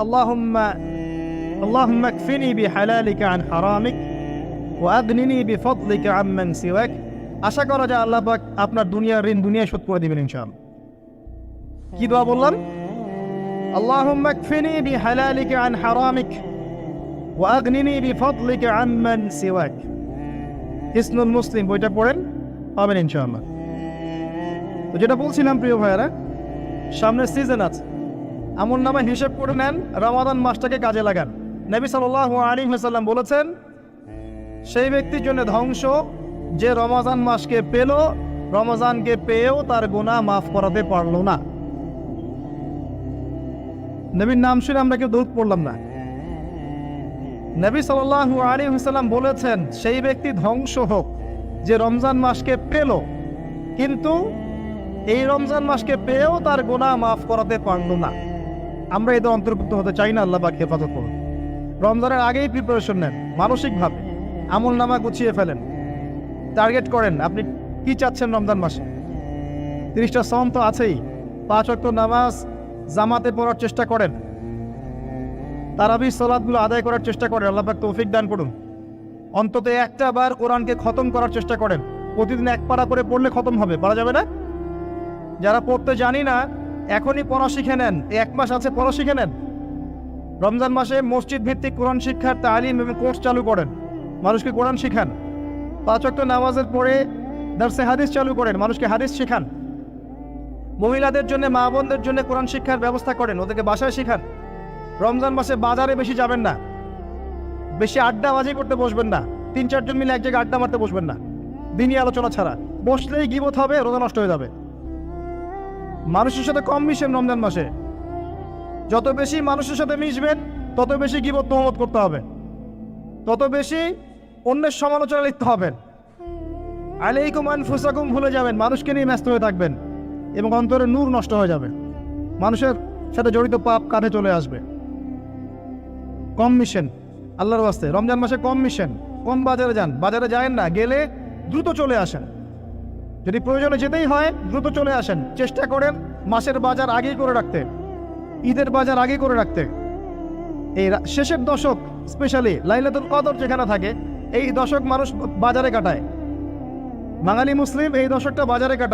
আল্লাহুম্মা আল্লাহুম্মা কফিনি বিহালালিকা আন হারামিক ওয়া আগনিনি বিফদলিকা আম্মান সিওয়াক আশা করা যায় আল্লাহ পাক আপনার দুনিয়ার ঋণ দুনিয়ায় শোধ করে দিবেন ইনশাআল্লাহ কি দোয়া বললাম আল্লাহুম্মা কফিনি বিহালালিকা আন হারামিক ওয়া আগনিনি বিফদলিকা আম্মান সিওয়াক ইসনুল মুসলিম বইটা পড়েন পাবেন ইনশাআল্লাহ তো যেটা বলছিলাম প্রিয় ভাইয়ারা সামনে সিজন আছে আমন নামে হিসেব করে নেন, রমাদান মাসটাকে কাজে লাগান। নবী সাল্লাহ আলী হাসাল্লাম বলেছেন, সেই ব্যক্তির জন্য ধ্বংস, যে রমাজান মাসকে পেল, রমজানকে পেয়েও তার গুনাহ মাফ করাতে পারল না। নবীর নাম শুনে আমরা কেউ দৌড় পড়লাম না। নবী সাল্লাহ আলী হাসাল্লাম বলেছেন, সেই ব্যক্তি ধ্বংস হোক, যে রমজান মাসকে পেল, কিন্তু এই রমজান মাসকে পেয়েও তার গোনা মাফ করাতে পারল না। আমরা এদের অন্তর্ভুক্ত হতে চাই না, আল্লাহ পাক হেফাজত করুন। রমজানের আগেই প্রিপারেশন নেন, মানসিকভাবে। আমল নামা গুছিয়ে ফেলেন। টার্গেট করেন, আপনি কি চাচ্ছেন রমজান মাসে? তিরিশটা সম তো আছেই। পাঁচ অক্ট নামাজ জামাতে পড়ার চেষ্টা করেন। তারাবি সলাদগুলো আদায় করার চেষ্টা করেন, আল্লাহ পাক তৌফিক দান করুন। অন্তত একটা বার কোরআনকে খতম করার চেষ্টা করেন। প্রতিদিন এক পারা করে পড়লে খতম হবে, পারা যাবে না? যারা পড়তে জানি না এখনই পড়া শিখে নেন। এক মাস আছে, পড়া শিখে নেন। রমজান মাসে মসজিদ ভিত্তিক কোরআন শিক্ষার তালিম এবং কোর্স চালু করেন। মানুষকে কোরআন শিখান। পাঁচ ওয়াক্ত নামাজের পরে দার্সে হাদিস চালু করেন, মানুষকে হাদিস শেখান। মহিলাদের জন্য, মা বোনদের জন্য কোরআন শিক্ষার ব্যবস্থা করেন, ওদেরকে বাসায় শেখান। রমজান মাসে বাজারে বেশি যাবেন না। বেশি আড্ডাবাজি করতে বসবেন না। তিন চারজন মিলে এক জায়গায় আড্ডা মারতে বসবেন না। দিনই আলোচনা ছাড়া। বসলেই গিবত হবে, রোজা নষ্ট হয়ে যাবে। মানুষের সাথে কম মিশেন রমজান মাসে। যত বেশি মানুষের সাথে মিশবেন, তত বেশি গিবত তহমত করতে হবে। তত বেশি অন্যের সমালোচনা লিখতে হবেন আলাইকুম আনফুসাকুম ভুলে যাবেন, মানুষকে নিয়ে ব্যস্ত হয়ে থাকবেন এবং অন্তরে নূর নষ্ট হয়ে যাবে। মানুষের সাথে জড়িত পাপ কাঁধে চলে আসবে। কম মিশেন, আল্লাহর বাস্তে রমজান মাসে কম মিশেন, কম বাজারে যান। বাজারে যায়েন না, গেলে দ্রুত চলে আসেন। যদি প্রয়োজনে যেতেই হয়, দ্রুত চলে আসেন। চেষ্টা করেন মাসের বাজার আগেই করে রাখতে। ঈদের বাজার আগে করে রাখতে। এই শেষের দশক স্পেশালি লাইলাতুল কদর যেখানে থাকে, এই দশক মানুষ বাজারে কাটায়। বাঙালি মুসলিম এই দশকটা বাজারে কাটায়।